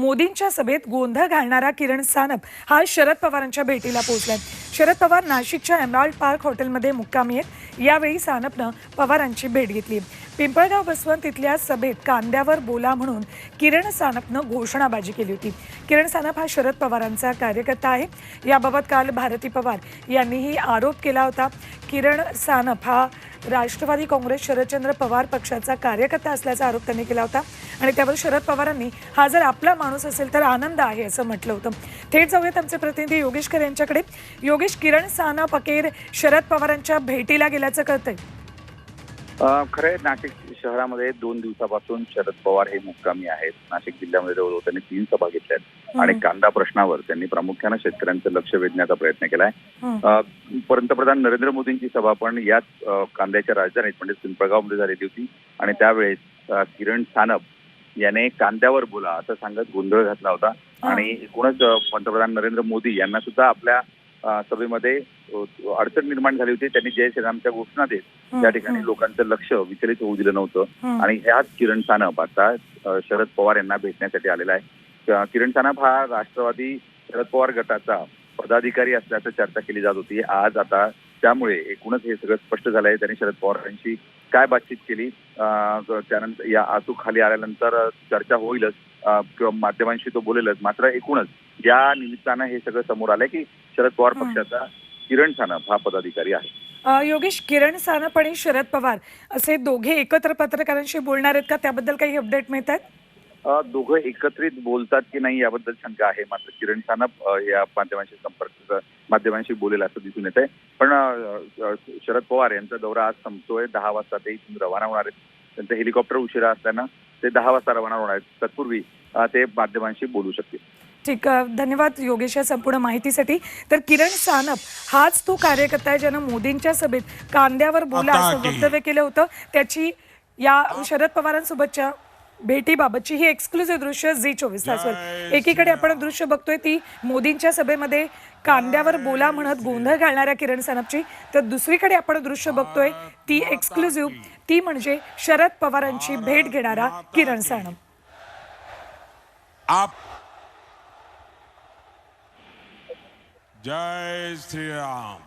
मोदींच्या सभेत गोंधळ घालणारा किरण सानप हा शरद पवारांच्या भेटीला पोहोचलाय. शरद पवार नाशिकच्या एमराल्ड पार्क हॉटेलमध्ये मुक्कामी आहेत. यावेळी सानपनं पवारांची भेट घेतली. पिंपळगाव बसवंत इथल्या सभेत कांद्यावर बोला म्हणून किरण सानपनं घोषणाबाजी केली होती. किरण सानप हा शरद पवारांचा कार्यकर्ता आहे. याबाबत काल भारती पवार यांनीही आरोप केला होता. किरण सानप हा राष्ट्रवादी काँग्रेस शरदचंद्र पवार पक्षाचा कार्यकर्ता असल्याचा आरोप त्यांनी केला होता. आणि त्यावर शरद पवारांनी हा जर आपला माणूस असेल तर आनंद आहे असं म्हटलं होतं. थेट जाऊयात आमचे प्रतिनिधी योगेशकर यांच्याकडे. योग योगेश किरण सानप अखेर शरद पवारांच्या भेटीला गेल्याचं कळतंय. खरं नाशिक शहरामध्ये दोन दिवसापासून शरद पवार हे मुक्कामी आहेत. नाशिक जिल्ह्यामध्ये जवळजवळ त्यांनी तीन सभा घेतल्या आहेत. आणि कांदा प्रश्नावर त्यांनी प्रामुख्यानं शेतकऱ्यांचं लक्ष वेधण्याचा प्रयत्न केलाय. पंतप्रधान नरेंद्र मोदींची सभा पण याच कांद्याच्या राजधानीत म्हणजे पिंपळगावमध्ये झालेली होती. आणि त्यावेळेस किरण सानप याने कांद्यावर बोला असं सांगत गोंधळ घातला होता. आणि एकूणच पंतप्रधान नरेंद्र मोदी यांना सुद्धा आपल्या सभेमध्ये अडचण निर्माण झाली होती. त्यांनी जय श्रीरामच्या घोषणा देत त्या ठिकाणी लोकांचं लक्ष विचलित होऊ दिलं नव्हतं. आणि ह्याच किरण सानप आता शरद पवार यांना भेटण्यासाठी आलेला आहे. किरण सानप हा राष्ट्रवादी शरद पवार गटाचा पदाधिकारी असल्याचं चर्चा केली जात होती. आज आता त्यामुळे एकूणच हे सगळं स्पष्ट झालंय. त्यांनी शरद पवारांशी काय बातचीत केली? त्यानंतर या आसू खाली आल्यानंतर चर्चा होईलच. किंवा माध्यमांशी तो बोलेलच. मात्र एकूणच या निमित्तानं हे सगळं समोर आलंय की शरद पवार. पक्षाचा किरण सानप हा पदाधिकारी आहे. योगेश किरण सानप आणि शरद पवार असे दोघे एकत्र पत्रकारांशी बोलणार आहेत का? त्याबद्दल काही अपडेट मिळत आहेत अ, दोघं एकत्रित बोलतात की नाही याबद्दल शंका आहे. मात्र किरण सानप या माध्यमांशी संपर्क माध्यमांशी बोलेल असं दिसून येत आहे पण शरद पवार यांचा दौरा आज संपतोय. दहा वाजता ते इथून रवाना होणार आहेत. त्यांचं हेलिकॉप्टर उशिरा असल्यानं ते दहा वाजता रवाना होणार आहेत. तत्पूर्वी ते माध्यमांशी बोलू शकतील. ठीक धन्यवाद योगेश या संपूर्ण माहितीसाठी. तर किरण सानप हाच तो कार्यकर्ता आहे ज्यानं मोदींच्या सभेत कांद्यावर बोला असं वक्तव्य केलं होतं. त्याची या शरद पवारांसोबतच्या भेटीबाबतची ही एक्सक्लुझिव्ह दृश्य झी चोवीस तासवर एकीकडे आपण दृश्य बघतोय ती मोदींच्या सभेमध्ये कांद्यावर बोला म्हणत गोंधळ घालणाऱ्या किरण सानपची. तर दुसरीकडे आपण दृश्य बघतोय ती एक्सक्लुझिव्ह ती म्हणजे शरद पवारांची भेट घेणारा किरण सानप. आप जय श्री राम